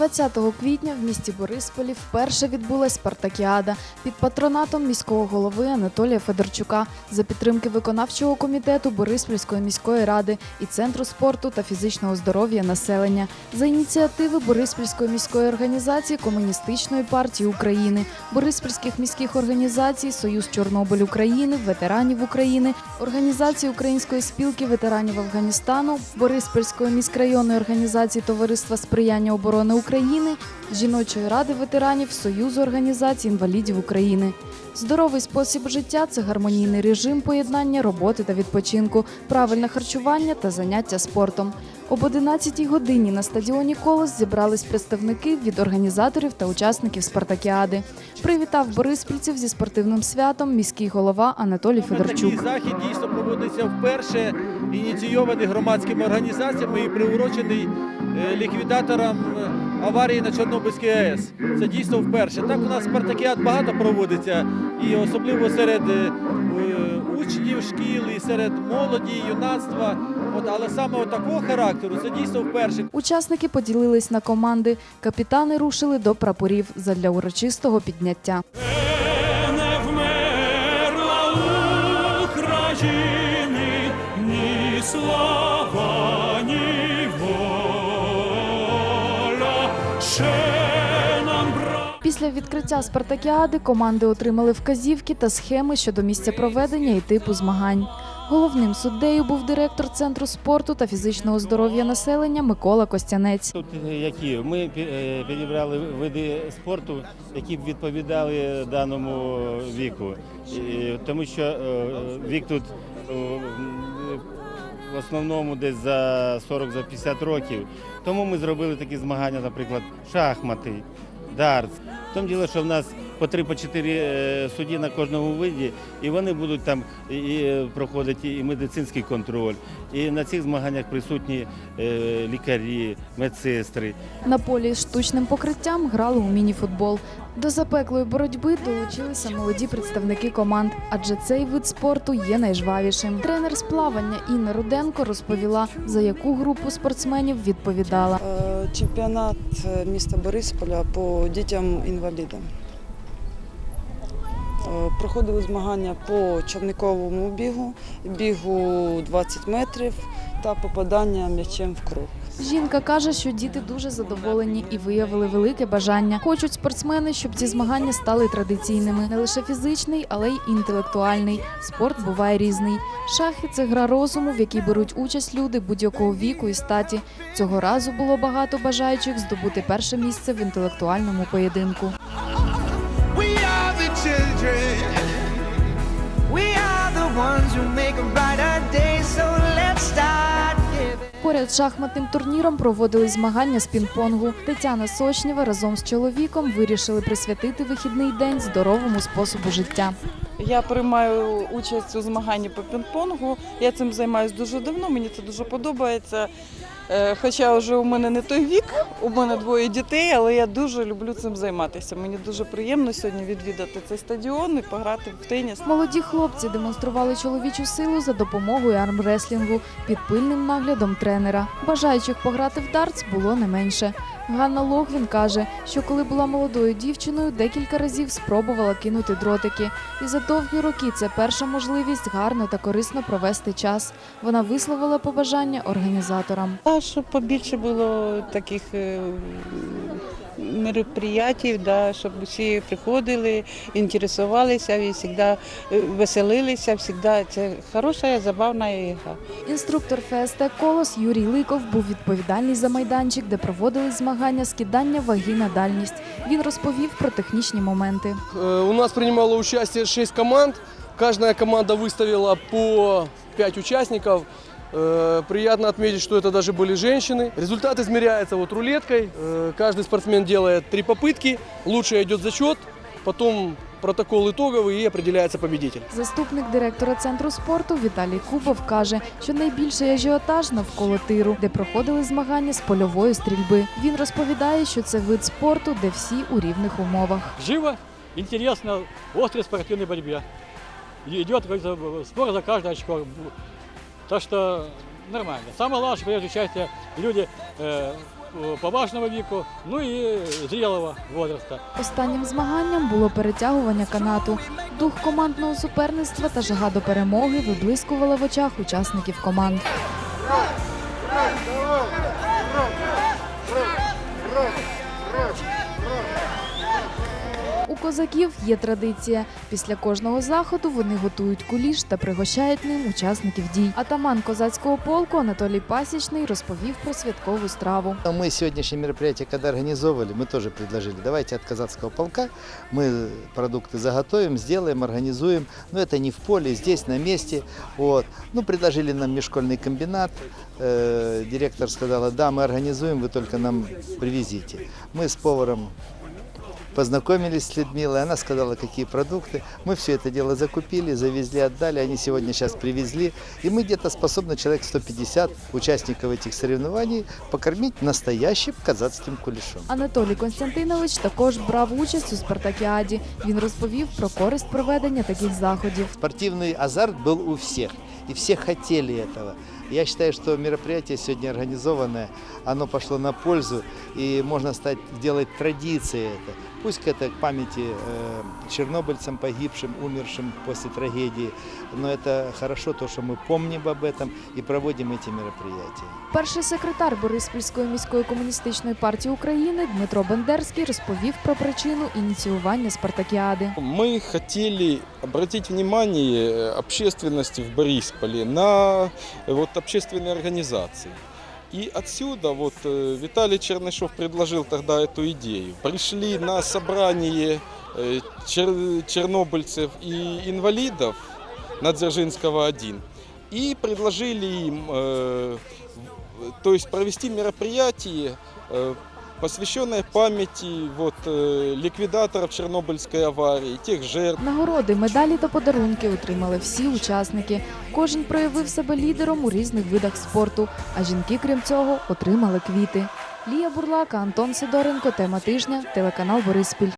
20 квітня в місті Борисполі вперше відбулась спартакіада під патронатом міського голови Анатолія Федорчука. За підтримки виконавчого комітету Бориспільської міської ради і Центру спорту та фізичного здоров'я населення. За ініціативи Бориспільської міської організації Комуністичної партії України, Бориспільських міських організацій, Союз Чорнобиль України, ветеранів України, організації Української спілки ветеранів Афганістану, Бориспільської міськрайонної організації Товариства сприяння оборони України, жіночої ради ветеранів Союзу організацій інвалідів України. Здоровий спосіб життя це гармонійний режим поєднання роботи та відпочинку, правильне харчування та заняття спортом. Об 11 годині на стадіоні Колос зібрались представники від організаторів та учасників спартакіади. Привітав бориспільців зі спортивним святом міський голова Анатолій Такий захід дійсно проводиться вперше, ініційований громадськими організаціями і приурочений е, ліквідаторам е, аварії на Чорнобильській АЕС. Це дійсно вперше. Так у нас спартакіад багато проводиться, і особливо серед е, учнів шкіл, і серед молоді, юнацтва. От, але саме такого характеру це дійсно вперше. Учасники поділились на команди. Капітани рушили до прапорів задля урочистого підняття. не Після відкриття спартакіади команди отримали вказівки та схеми щодо місця проведення і типу змагань. Головним суддею був директор центру спорту та фізичного здоров'я населення Микола Костянець. Тут які ми е, підібрали види спорту, які б відповідали даному віку, тому що е, вік тут е, в основному десь за 40 за 50 років. Тому ми зробили такі змагання, наприклад, шахмати, дартс. В тому діло, що в нас по 3 по 4 е, судді на кожному виді, і вони будуть там і, і проходити і медицинський контроль. І на цих змаганнях присутні е, лікарі, медсестри. На полі з штучним покриттям грали у мініфутбол. До запеклої боротьби долучилися молоді представники команд, адже цей вид спорту є найжвавішим. Тренер з плавання Інна Руденко розповіла, за яку групу спортсменів відповідала. Е, Чемпіонат е, міста Борисполя по дітям-інвалідам. Е, Проходили змагання по човниковому бігу, бігу 20 метрів та попадання м'ячем в круг. Жінка каже, що діти дуже задоволені і виявили велике бажання. Хочуть спортсмени, щоб ці змагання стали традиційними. Не лише фізичний, але й інтелектуальний. Спорт буває різний. Шахи це гра розуму, в якій беруть участь люди будь-якого віку і статі. Цього разу було багато бажаючих здобути перше місце в інтелектуальному поєдинку. Поряд з шахматним турніром проводили змагання з пінг-понгу. Тетяна Сочнєва разом з чоловіком вирішили присвятити вихідний день здоровому способу життя. Я приймаю участь у змаганні по пінг-понгу. Я цим займаюся дуже давно, мені це дуже подобається. Е, Хоча вже у мене не той вік, у мене двоє дітей, але я дуже люблю цим займатися. Мені дуже приємно сьогодні відвідати цей стадіон і пограти в теніс. Молоді хлопці демонстрували чоловічу силу за допомогою армреслінгу під пильним наглядом тренера. Бажаючих пограти в дартс було не менше. Ганна Логвін каже, що коли була молодою дівчиною, декілька разів спробувала кинути дротики. І за довгі роки це перша можливість гарно та корисно провести час. Вона висловила побажання організаторам. А щоб побільше було таких е, мероприятий, да, щоб всі приходили, інтересувалися і завжди е, веселилися, завжди це хороша, забавна ігра. Інструктор ФСТ Колос Юрій Ликов був відповідальний за майданчик, де проводили змагання з кидання ваги на дальність. Він розповів про технічні моменти. Э, У нас принимало участие 6 команд. Каждая команда выставила по 5 участников. Э, Приятно отметить, что это даже были женщины. Результат измеряется вот рулеткой. Э, Каждый спортсмен делает три попытки. Лучше идет зачет. Потом протокол итоговый и определяется победитель. Заступник директора центру спорту Віталій Кубов каже, що найбільший ажіотаж навколо тиру, де проходили змагання з польової стрільби. Він розповідає, що це вид спорту, де всі у рівних умовах. живо, интересно, острой спортивной борьбе. И Идет как говорится, спор за каждое очко. Так что нормально. Самое главное, принимают участие люди э, поважного віку, ну і зрілого возраста. Останнім змаганням було перетягування канату. Дух командного суперництва та жага до перемоги виблискувала в очах учасників команд. У козаків є традиція. Після кожного заходу вони готують куліш та пригощають ним учасників дій. Атаман козацького полку Анатолій Пасічний розповів про святкову страву. Мы сегодняшнее мероприятие, когда организовывали, мы тоже предложили, давайте от казацкого полка мы продукты заготовим, сделаем, организуем. Но это не в поле, здесь, на месте. Вот. Ну, предложили нам межшкольный комбинат. Э, директор сказала, да, мы организуем, вы только нам привезите. Мы с поваром познакомились с Людмилой, она сказала, какие продукты. Мы все это дело закупили, завезли, отдали, они сегодня сейчас привезли. И мы где-то способны человек 150 участников этих соревнований покормить настоящим казацким кулешом. Анатолій Константинович також брав участь у спартакіаді. Він розповів про користь проведення таких заходів. Спортивный азарт был у всех, и все хотели этого. Я считаю, что мероприятие сегодня организованное, оно пошло на пользу, и можно стать, делать традицией это. Пусть это к памяти э, чернобыльцам, погибшим, умершим после трагедии, но это хорошо, то, что мы помним об этом и проводим эти мероприятия. Перший секретар Бориспільської міської комуністичної партії України Дмитро Бендерський розповів про причину ініціювання спартакіади. Мы хотели обратить внимание э, общественности в Борисполе на э, вот, общественные организации. И отсюда вот э, Виталий Чернышов предложил тогда эту идею. Пришли на собрание э, чер- чернобыльцев и инвалидов на Дзержинского 1 и предложили им э, в- то есть провести мероприятие, э, посвященное памяти вот, ліквідаторів Чорнобильської аварії, тих жертв. Нагороди, медалі та подарунки отримали всі учасники. Кожен проявив себе лідером у різних видах спорту, а жінки, крім цього, отримали квіти. Лія Бурлака, Антон Сидоренко, тема тижня, телеканал Бориспіль.